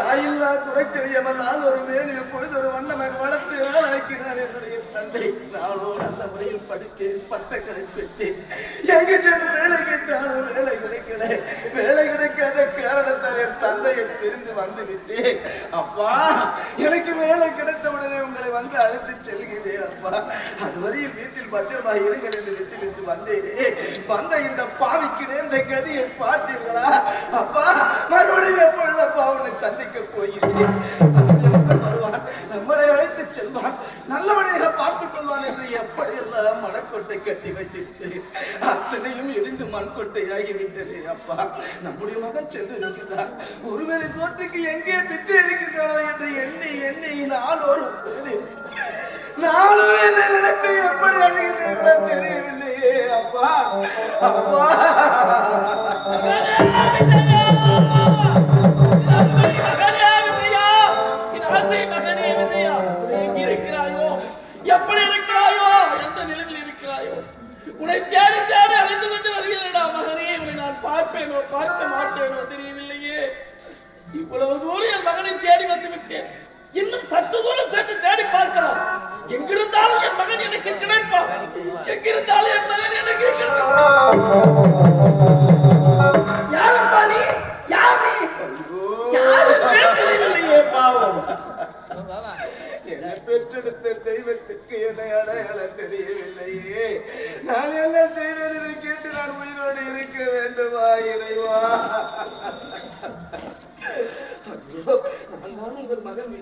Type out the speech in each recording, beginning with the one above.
தாயில்லா குறைக்கரியவன் நாள் ஒரு மேலில் பொழுது ஒரு வண்ணமாக வளர்த்து ஆளாக்கினார் என்னுடைய தந்தை நானோ நல்ல முறையில் படித்தேன் பட்டங்களை பெற்றேன் எங்கு சென்று வேலை கேட்டாலும் வேலை கிடைக்கல. வேலை கிடைக்காத காரணத்தால் என் தந்தையை பிரிந்து வந்து விட்டேன். அப்பா எனக்கு வேலை கிடைத்த உடனே உங்களை வந்து அழைத்து செல்கிறேன் அப்பா. அதுவரையில் வீட்டில் பத்திரமாக இருங்கள் என்று விட்டு விட்டு வந்தேனே. வந்த இந்த பாவிக்கு நேர்ந்த கதியை பார்த்தீர்களா? அப்பா மறுபடியும் சந்திக்க போகிறேன். தன்னுடைய மகன் வருவான் நம்மளை அழைத்து செல்வான். நல்லபடியாக பார்த்துக் கொள்வான் என்று எப்படியெல்லாம் மனக்கொட்டை கட்டி வைத்திருந்தேன். அத்தனையும் இடிந்து மண்கொட்டையாகி விட்டது அப்பா. நம்முடைய மகன் சென்று இருக்கிறார் ஒருவேளை சோற்றுக்கு எங்கே பிச்சை எடுக்கின்றனோ என்று எண்ணி எண்ணி நாளோறும் போனேன். நானும் இந்த நிலத்தை எப்படி அழுகிறீர்களோ தெரியவில்லையே அப்பா. அப்பா. மகனை தேடி வந்து விட்டேன். இன்னும் சற்று தூரம் சென்று தேடி பார்க்கலாம். எங்கிருந்தாலும் என் மகன் எனக்கு கிடைப்பான். எங்கிருந்தாலும் என் மகன் எனக்கு கிடைப்பான். யாரப்பா நீ? யார் நீ?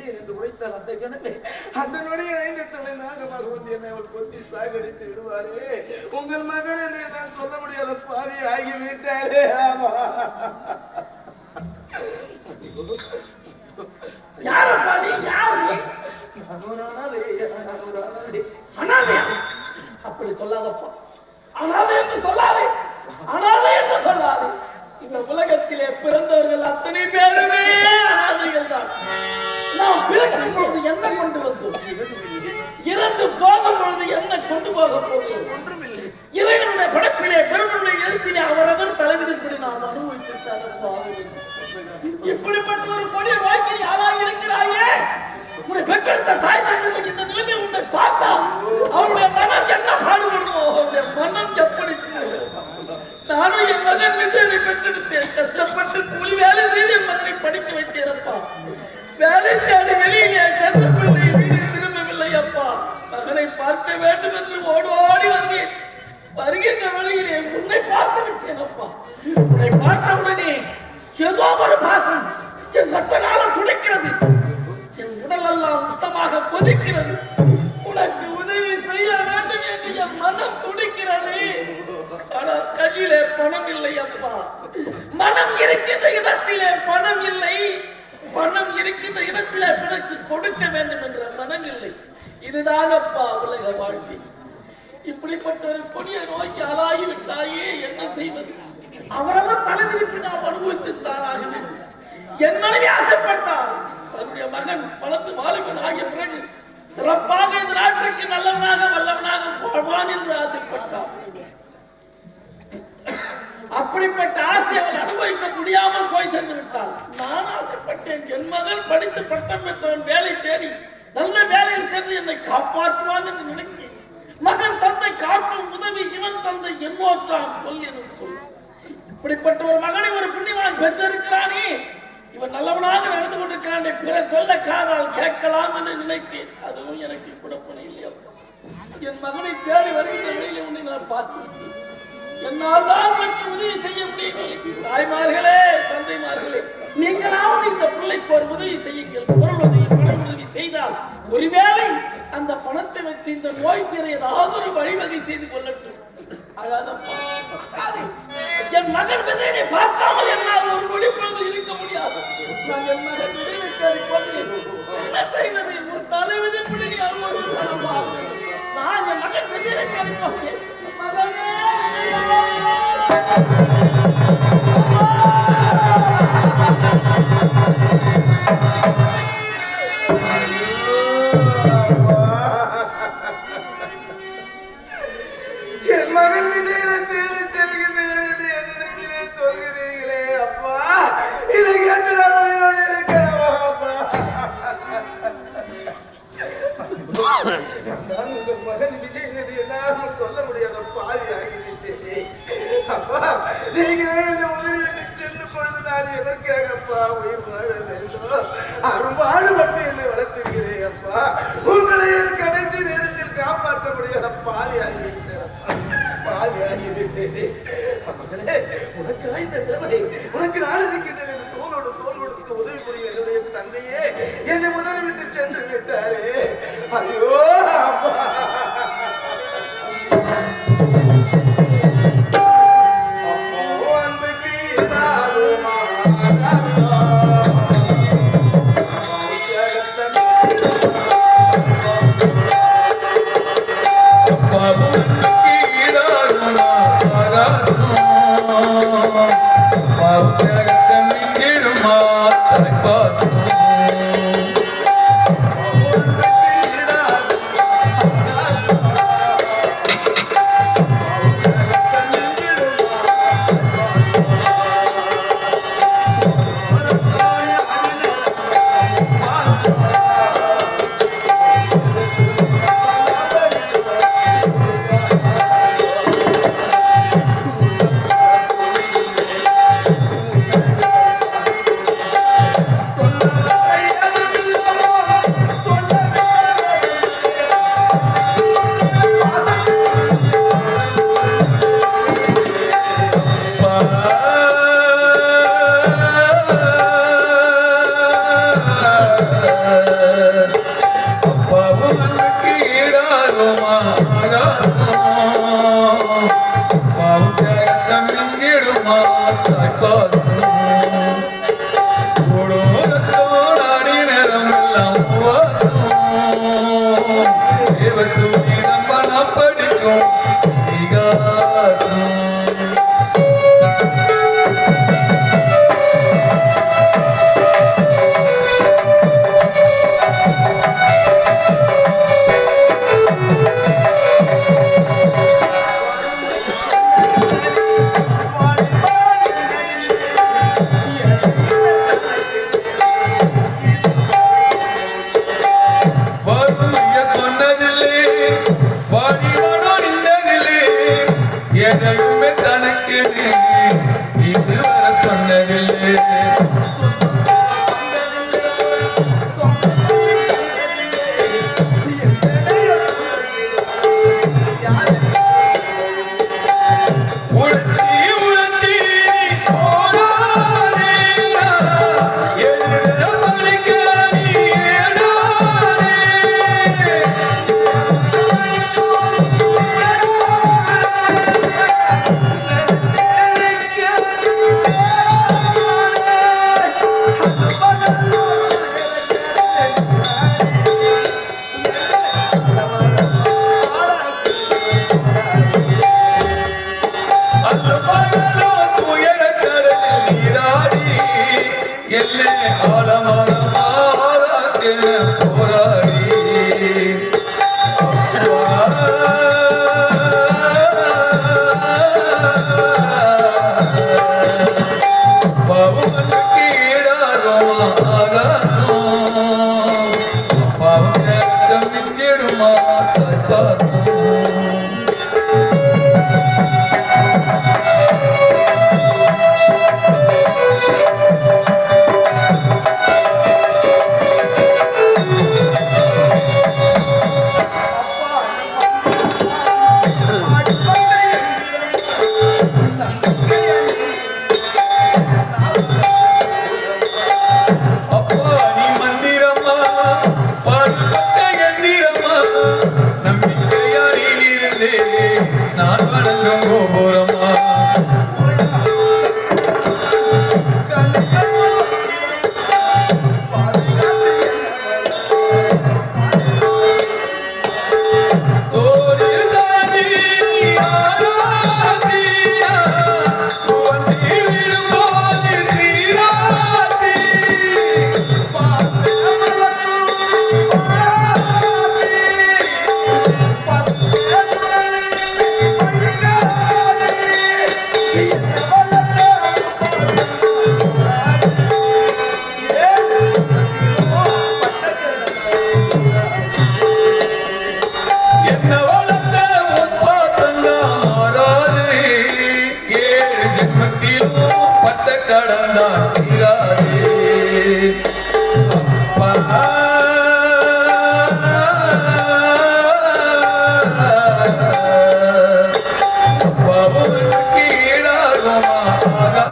உங்கள் மகன் விஜயன் என்று உரைத்தால் அந்த கணமே. அந்த நொடியை ஐந்து தலை நாகமாக வந்து என்னை அவர் கொத்தி சாகடித்து விடுவாரே. உங்கள் மகன் என்று நான் சொல்ல முடியாத பாவி ஆகிவிட்டாரே. ஆமா. யார் அப்படி சொல்லாதப்பா. அனாதை என்று சொல்லாதே. அனாதை என்று சொல்லாதே. இந்த உலகத்திலே பிறந்தவர்கள் அத்தனை பேருமே அனாதைகள் தான். நாம் பிறக்கும் பொழுது என்ன கொண்டு வந்தோம்? இறந்து போகும் பொழுது என்ன கொண்டு போக போகிறோம்? ஒன்றுமில்லை. இறைவனுடைய படைப்பிலே பெருமனுடைய எழுத்திலே அவரவர் தலைவிதிப்படி நாம் அனுபவித்திருக்காரப்பா இப்படிப்பட்ட ஒரு கொடிய வாழ்க்கை ஆளாகி இருக்கிறாயே? உன்னை பெற்றெடுத்த தாய் தந்தைக்கு இந்த நிலைமையில் உன்னை பார்த்தா அவருடைய மனம் என்ன பாடுபடுமோ? அவருடைய மனம் எப்படி? நானும் என் மகன் விஜயனை பெற்றெடுத்தேன். கஷ்டப்பட்டு கூலி வேலை செய்து என் மகனை படிக்க வைத்தேனப்பா. வேலை தேடி வெளியிலே சென்ற பிள்ளை வீடு திரும்பவில்லை அப்பா. மகனை பார்க்க வேண்டும் என்று ஓடோடி வந்தேன். வருகின்ற வழியிலே உன்னை பார்த்து விட்டேன் அப்பா உன்னை பார்த்தவுடனே ஏதோ ஒரு பாசம் என் ரத்த நாளம் துடைக்கிறது. என் உடல் எல்லாம் உஷ்டமாக கொதிக்கிறது. இடத்திலே பணம் இல்லை அப்பா மனம் இருக்கின்ற இடத்திலே பணம் இல்லை பணம் இருக்கின்ற இடத்திலே பிறகு கொடுக்க வேண்டும் என்ற மனம் இல்லை இதுதான் அப்பா உலக வாழ்க்கை. இப்படிப்பட்ட ஒரு கொடிய நோய்க்கு ஆளாகிவிட்டாயே என்ன செய்வது? அவரவர் தலைவிதிப்பு நாம் அனுபவித்துத்தான் ஆக வேண்டும் என் மனைவி ஆசைப்பட்டார் தன்னுடைய மகன் வளர்த்து வாலிபன் ஆகிய பிறகு சிறப்பாக இந்த நாட்டிற்கு நல்லவனாக வல்லவனாக வாழ்வான் என்று ஆசைப்பட்டார் அப்படிப்பட்ட ஆசை அவள் அனுபவிக்க முடியாமல் போய் சென்று விட்டாள். நான் ஆசைப்பட்டேன் என் மகன் படித்து பட்டம் பெற்றவன் வேலை தேடி நல்ல வேலையில் சென்று என்னை காப்பாற்றுவான் என்று நினைத்தேன் மகன் தந்தை காற்றும் உதவி இவன் தந்தை என்னோற்றான் கொல் என்று சொல். இப்படிப்பட்ட ஒரு மகனை ஒரு புண்ணியவான் பெற்றிருக்கிறானே. இவன் நல்லவனாக நடந்து கொண்டிருக்கிறான் பிறர் சொல்ல காதால் கேட்கலாம் என்று நினைத்தேன். அதுவும் எனக்கு குழப்பம் இல்லையா. என் மகனை தேடி வருகின்ற வழியில் உன்னை நான் பார்த்து என்னால் தான் உனக்கு உதவி செய்ய முடியும் தாய்மார்களே தந்தைமார்களே நீங்களாவது இந்த பிள்ளைக்கு ஒரு உதவி செய்யுங்கள். பொருள் உதவி பண உதவி செய்தால் ஒருவேளை அந்த பணத்தை வைத்து இந்த நோய் தீர ஏதாவது ஒரு வழிவகை செய்து கொள்ளட்டும். என் மகன் விஜயனை பார்க்காமல் என்னால் ஒரு நொடி பொழுது